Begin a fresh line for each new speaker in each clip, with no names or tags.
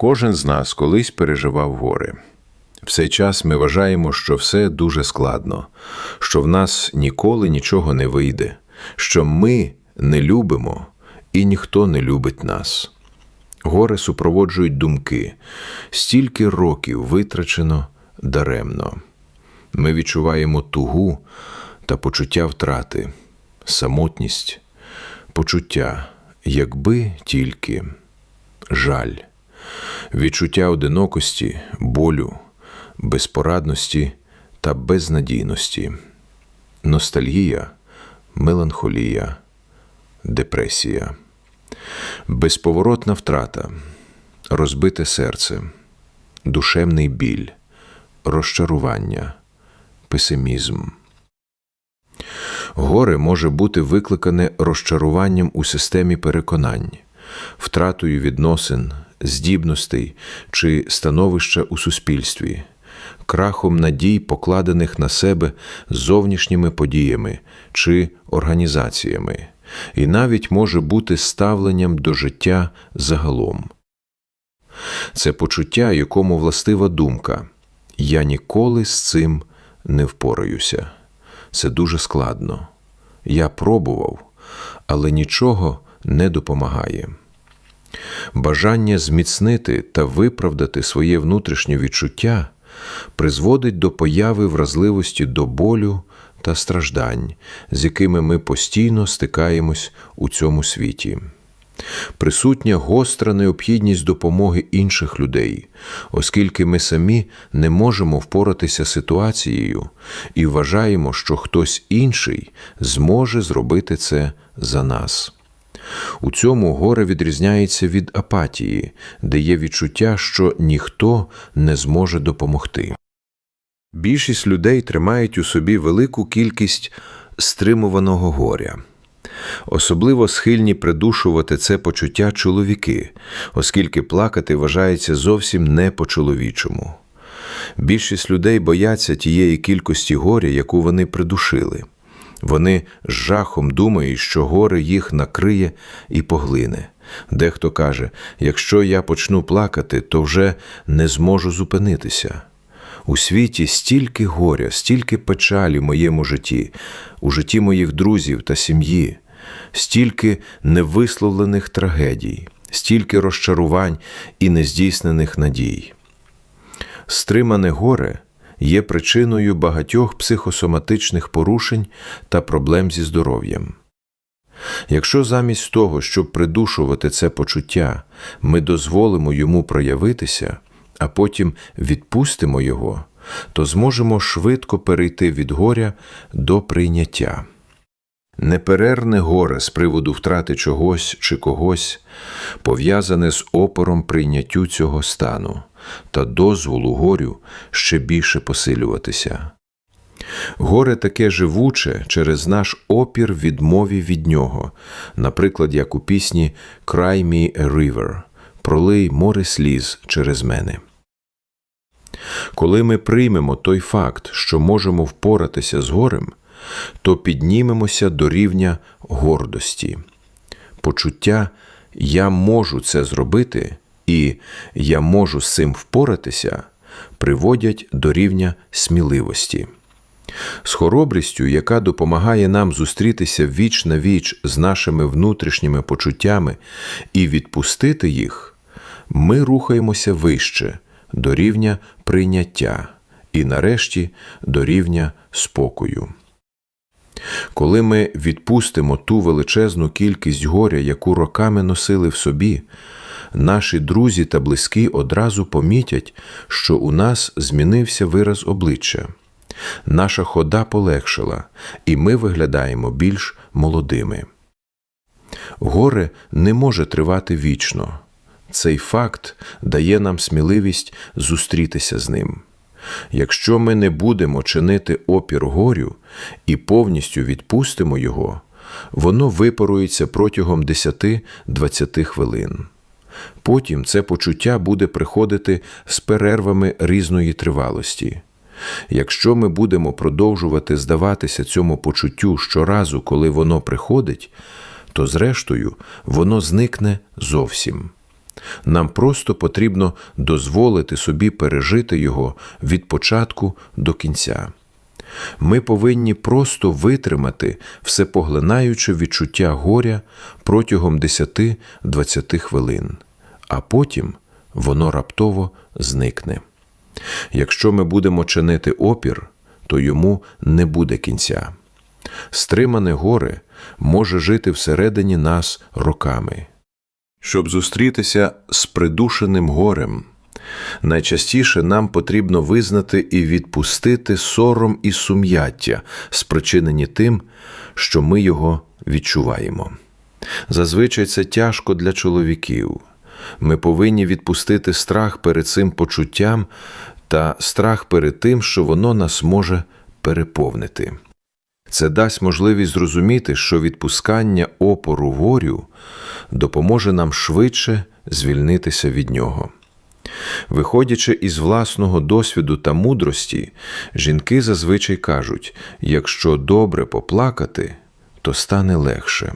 Кожен з нас колись переживав горе. В цей час ми вважаємо, що все дуже складно, що в нас ніколи нічого не вийде, що ми не любимо і ніхто не любить нас. Горе супроводжують думки, стільки років витрачено даремно. Ми відчуваємо тугу та почуття втрати, самотність, почуття, якби тільки жаль, відчуття одинокості, болю, безпорадності та безнадійності, ностальгія, меланхолія, депресія, безповоротна втрата, розбите серце, душевний біль, розчарування, песимізм. Горе може бути викликане розчаруванням у системі переконань, втратою відносин, здібностей чи становища у суспільстві, крахом надій, покладених на себе зовнішніми подіями чи організаціями, і навіть може бути ставленням до життя загалом. Це почуття, якому властива думка Я ніколи з цим не впораюся. Це дуже складно. Я пробував, але нічого не допомагає. Бажання зміцнити та виправдати своє внутрішнє відчуття призводить до появи вразливості до болю та страждань, з якими ми постійно стикаємось у цьому світі. Присутня гостра необхідність допомоги інших людей, оскільки ми самі не можемо впоратися ситуацією і вважаємо, що хтось інший зможе зробити це за нас. У цьому горе відрізняється від апатії, де є відчуття, що ніхто не зможе допомогти. Більшість людей тримають у собі велику кількість стримуваного горя. Особливо схильні придушувати це почуття чоловіки, оскільки плакати вважається зовсім не по-чоловічому. Більшість людей бояться тієї кількості горя, яку вони придушили. Вони з жахом думають, що горе їх накриє і поглине. Дехто каже: якщо я почну плакати, то вже не зможу зупинитися. У світі стільки горя, стільки печалі в моєму житті, у житті моїх друзів та сім'ї, стільки невисловлених трагедій, стільки розчарувань і нездійснених надій. Стримане горе є причиною багатьох психосоматичних порушень та проблем зі здоров'ям. Якщо замість того, щоб придушувати це почуття, ми дозволимо йому проявитися, а потім відпустимо його, то зможемо швидко перейти від горя до прийняття. Неперервне горе з приводу втрати чогось чи когось пов'язане з опором прийняттю цього стану та дозволу горю ще більше посилюватися. Горе таке живуче через наш опір відмові від нього, наприклад, як у пісні Cry me a river пролий море сліз через мене. Коли ми приймемо той факт, що можемо впоратися з горем, то піднімемося до рівня гордості, почуття Я можу це зробити і Я можу з цим впоратися приводять до рівня сміливості. З хоробрістю, яка допомагає нам зустрітися віч на віч з нашими внутрішніми почуттями і відпустити їх, ми рухаємося вище до рівня прийняття і, нарешті, до рівня спокою. Коли ми відпустимо ту величезну кількість горя, яку роками носили в собі, наші друзі та близькі одразу помітять, що у нас змінився вираз обличчя. Наша хода полегшила, і ми виглядаємо більш молодими. Горе не може тривати вічно. Цей факт дає нам сміливість зустрітися з ним. Якщо ми не будемо чинити опір горю і повністю відпустимо його, воно випарується протягом 10-20 хвилин. Потім це почуття буде приходити з перервами різної тривалості. Якщо ми будемо продовжувати здаватися цьому почуттю щоразу, коли воно приходить, то зрештою воно зникне зовсім. Нам просто потрібно дозволити собі пережити його від початку до кінця. Ми повинні просто витримати всепоглинаюче відчуття горя протягом 10-20 хвилин, а потім воно раптово зникне. Якщо ми будемо чинити опір, то йому не буде кінця. Стримане горе може жити всередині нас роками. Щоб зустрітися з придушеним горем, найчастіше нам потрібно визнати і відпустити сором і сум'яття, спричинені тим, що ми його відчуваємо. Зазвичай це тяжко для чоловіків. Ми повинні відпустити страх перед цим почуттям та страх перед тим, що воно нас може переповнити. Це дасть можливість зрозуміти, що відпускання опору горю допоможе нам швидше звільнитися від нього. Виходячи із власного досвіду та мудрості, жінки зазвичай кажуть: якщо добре поплакати, то стане легше.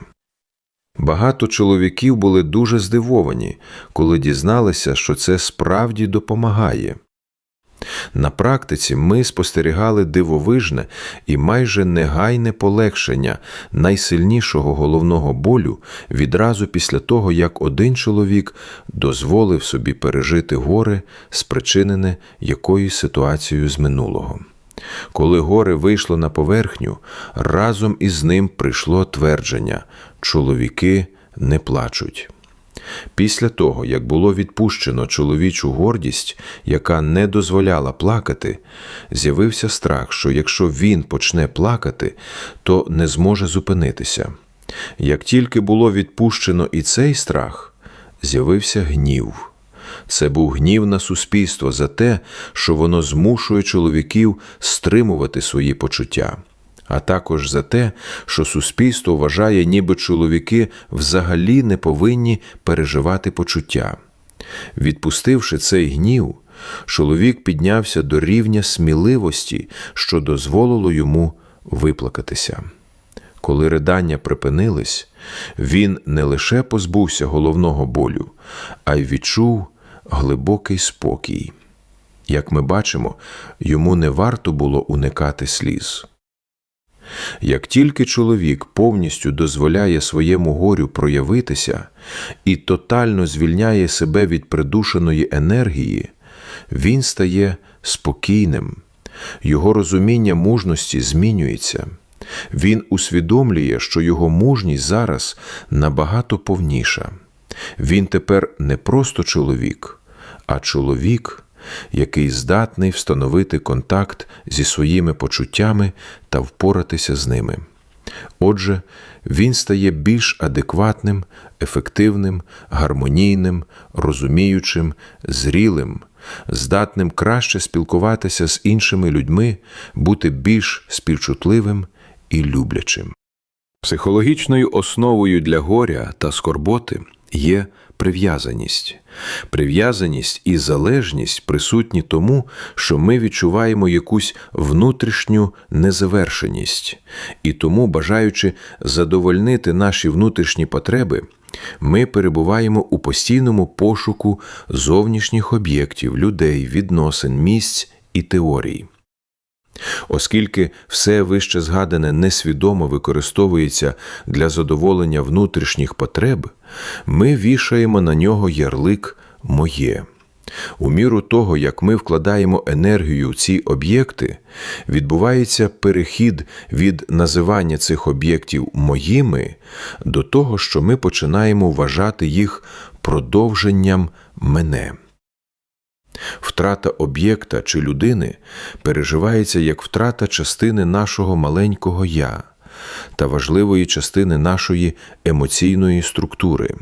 Багато чоловіків були дуже здивовані, коли дізналися, що це справді допомагає. На практиці ми спостерігали дивовижне і майже негайне полегшення найсильнішого головного болю відразу після того, як один чоловік дозволив собі пережити горе, спричинене якоюсь ситуацією з минулого. Коли горе вийшло на поверхню, разом із ним прийшло твердження чоловіки не плачуть. Після того, як було відпущено чоловічу гордість, яка не дозволяла плакати, з'явився страх, що якщо він почне плакати, то не зможе зупинитися. Як тільки було відпущено і цей страх, з'явився гнів. Це був гнів на суспільство за те, що воно змушує чоловіків стримувати свої почуття а також за те, що суспільство вважає, ніби чоловіки взагалі не повинні переживати почуття. Відпустивши цей гнів, чоловік піднявся до рівня сміливості, що дозволило йому виплакатися. Коли ридання припинились, він не лише позбувся головного болю, а й відчув глибокий спокій. Як ми бачимо, йому не варто було уникати сліз. Як тільки чоловік повністю дозволяє своєму горю проявитися і тотально звільняє себе від придушеної енергії, він стає спокійним, його розуміння мужності змінюється. Він усвідомлює, що його мужність зараз набагато повніша. Він тепер не просто чоловік, а чоловік, який здатний встановити контакт зі своїми почуттями та впоратися з ними. Отже, він стає більш адекватним, ефективним, гармонійним, розуміючим, зрілим, здатним краще спілкуватися з іншими людьми, бути більш співчутливим і люблячим. Психологічною основою для горя та скорботи є прив'язаність. Прив'язаність і залежність присутні тому, що ми відчуваємо якусь внутрішню незавершеність, і тому, бажаючи задовольнити наші внутрішні потреби, ми перебуваємо у постійному пошуку зовнішніх об'єктів, людей, відносин, місць і теорій. Оскільки все вище згадане несвідомо використовується для задоволення внутрішніх потреб, ми вішаємо на нього ярлик моє. У міру того, як ми вкладаємо енергію в ці об'єкти, відбувається перехід від називання цих об'єктів моїми до того, що ми починаємо вважати їх продовженням мене. Втрата об'єкта чи людини переживається як втрата частини нашого маленького я та важливої частини нашої емоційної структури.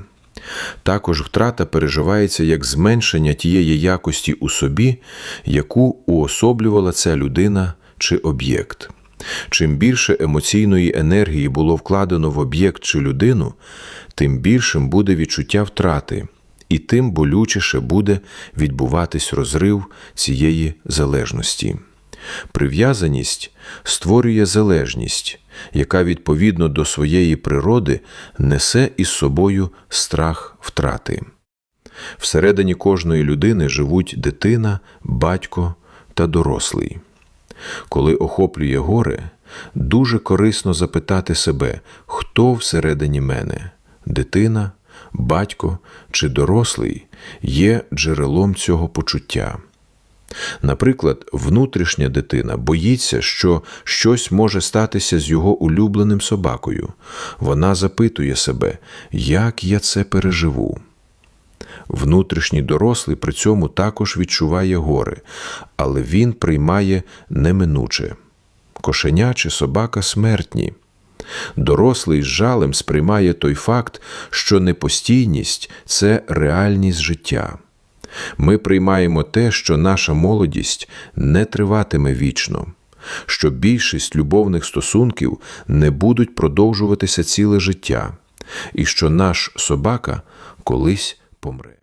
Також втрата переживається як зменшення тієї якості у собі, яку уособлювала ця людина чи об'єкт. Чим більше емоційної енергії було вкладено в об'єкт чи людину, тим більшим буде відчуття втрати і тим болючіше буде відбуватись розрив цієї залежності. Прив'язаність створює залежність, яка відповідно до своєї природи несе із собою страх втрати. Всередині кожної людини живуть дитина, батько та дорослий. Коли охоплює горе, дуже корисно запитати себе, хто всередині мене дитина, батько чи дорослий є джерелом цього почуття. Наприклад, внутрішня дитина боїться, що щось може статися з його улюбленим собакою. Вона запитує себе, як я це переживу. Внутрішній дорослий при цьому також відчуває горе, але він приймає неминуче. Кошеня чи собака смертні. Дорослий з жалем сприймає той факт, що непостійність це реальність життя. Ми приймаємо те, що наша молодість не триватиме вічно, що більшість любовних стосунків не будуть продовжуватися ціле життя, і що наш собака колись помре.